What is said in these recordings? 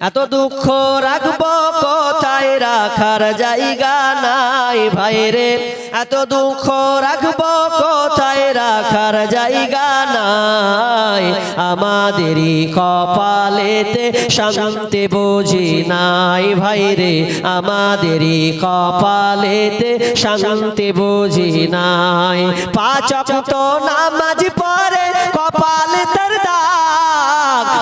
এত দুঃখ রাখব কোথায়? রাখার জায়গা নাই ভাইরে। এত দুঃখ রাখব কোথায়? রাখার জায়গা নাই। আমাদেরই কপালেতে শান্তি বুঝি নাই ভাইরে। আমাদেরই কপালেতে শান্তি বুঝি নাই। পাঁচ নামাজ পরে কপাল তার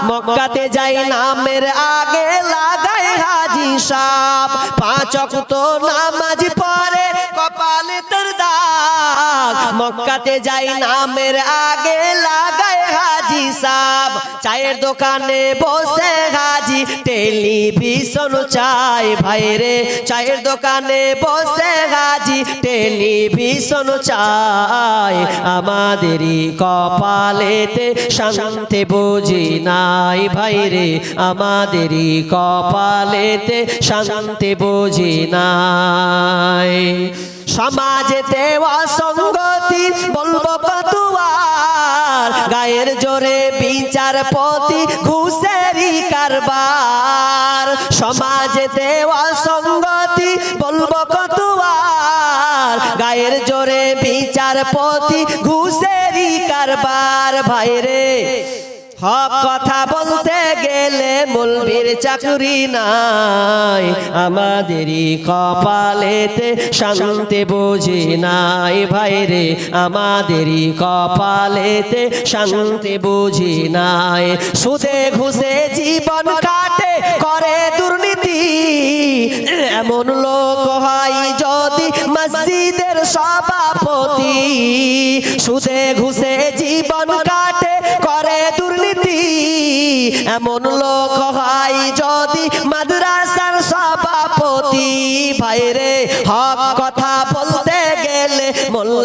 মক্কাতে যাই, নামের আগে লাগাই হাজি সাপ। পাঁচ অক্ত নামাজ পরে কপালে তোর দাগ। মক্কাতে যাই, নামের আগে সাপ চায়ের দোকানে বসে হাজি, টেলিভিশন চাই ভাইরে। চায়ের দোকানে বসে হাজি, টেলিভিশন চাই। আমাদেরই কপালেতে শান্তি বুঝি নাই ভাইরে। আমাদেরই কপালেতে শান্তি বুঝি নাই। সমাজেতে অসঙ্গতি বলব কতুয়ার গায়ের জোরে বিচারপতি ঘুষেরি কারবার। সমাজেতে অসঙ্গতি বলব কতুয়ার গায়ের জোরে বিচারপতি ঘুষেরি কারবার। ভাইরে হক কথা বলতে গেলে মুলবির চাকরি নাই। আমাদেরই কপালেতে শান্তি বুঝি নাই ভাইরে আমাদেরই কপালেতে শান্তি বুঝি নাই। সুদে ঘুষে জীবন কাটে করে দুর্নীতি। এমন লোক হয় যদি মসজিদের সভাপতি। সুদে ঘুষে জীবন কাটে এমন লোক হয় যদি মাদ্রাসার সভাপতি। ভাইরে হক কথা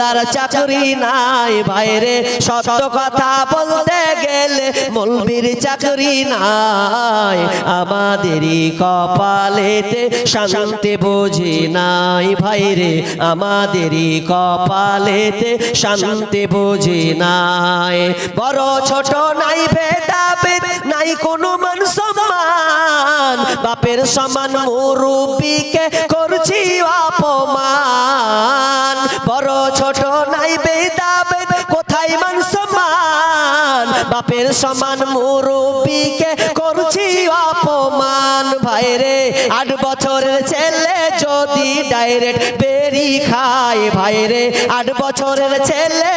মোল্লার চাকরি নাই ভাইরে, সত্য কথা বলতে গেলে মলবির চাকরি নাই। আমাদেরই কপালেতে শান্তি বুঝি নাই ভাইরে, আমাদেরই কপালেতে শান্তি বুঝি নাই। বড় ছোট নাই ভেদাভেদ, নাই কোনো মান সম্মান। বাপের সমান মুরুবিকে বাপের সমান মুরুবিকে করছি অপমান। ভাইরে, আট বছরের ছেলে যদি ডাইরেক্ট বেরি খায়। ভাইরে, আট বছরের ছেলে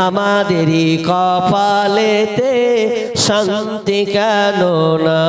আমাদেরই কপালেতে শান্তি কেন না